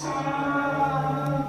Amen.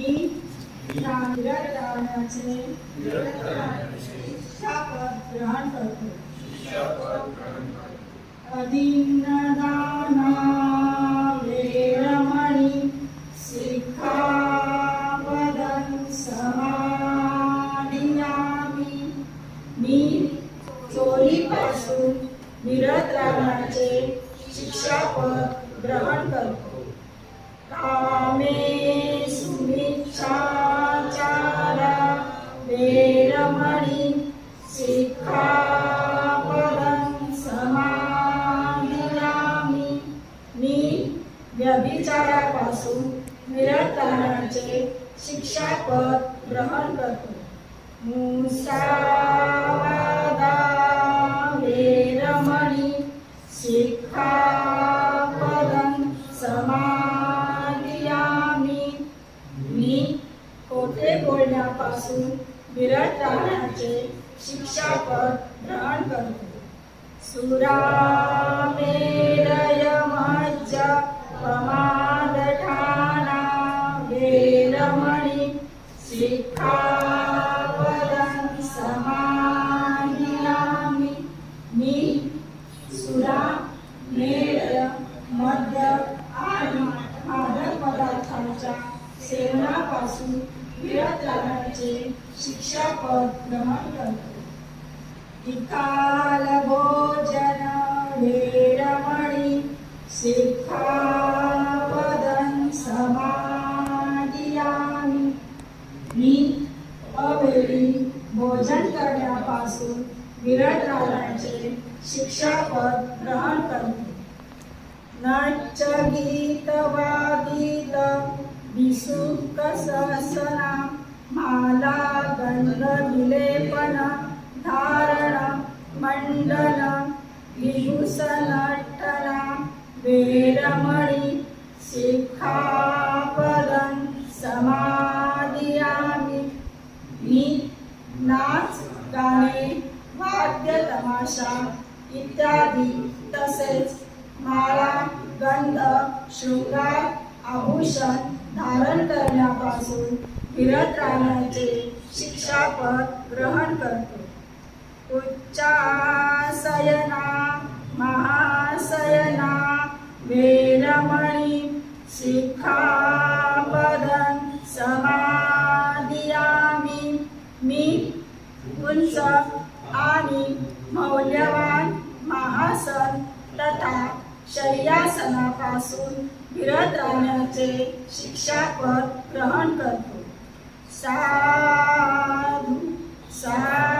मी रामराचे शपथ ग्रहण करतो अदीनदाना वेरमणि सिक्खापदं मी चोरीपासून विरत राहण्याचे शिक्षापद ग्रहण करतो. कामे सुमिच्छाचारा वेरमणि सिक्खापदं समादियामि मी व्यभिचारापासून विरत राहण्याचे शिक्षापद ग्रहण करतो. मुसा पासून विरत राहण्याचे शिक्षापद ग्रहण करतो. सुरामेरय मज्ज प्रमादठाना वेरमणि शिक्षापदं समादियामि मी सुरा मेळ मद्य आणि मादक पदार्थांच्या सेवनापासून विरत राहण्याचे शिक्षापद ग्रहण करतो. विकाल भोजन वेरमणि शिक्षापदं समाधियामी. मी अवेळी भोजन करण्यापासून विरत राहण्याचे शिक्षापद ग्रहण करतो. नाच गीत वागीत विसुक ससना माला गंध विलेपन धारण मंडन विभूषणठना वेरमणि शिक्षापदं समादियामि मी नाच गाणे वाद्य तमाशा इत्यादी तसेच माला गंध शृंगार आभूषण धारण करण्यापासून विरत राहण्याचे शिक्षापद ग्रहण करतो. उच्चासयना शय्यासनापासून फिरत राहण्याचे शिक्षापद ग्रहण करतो. साधू सा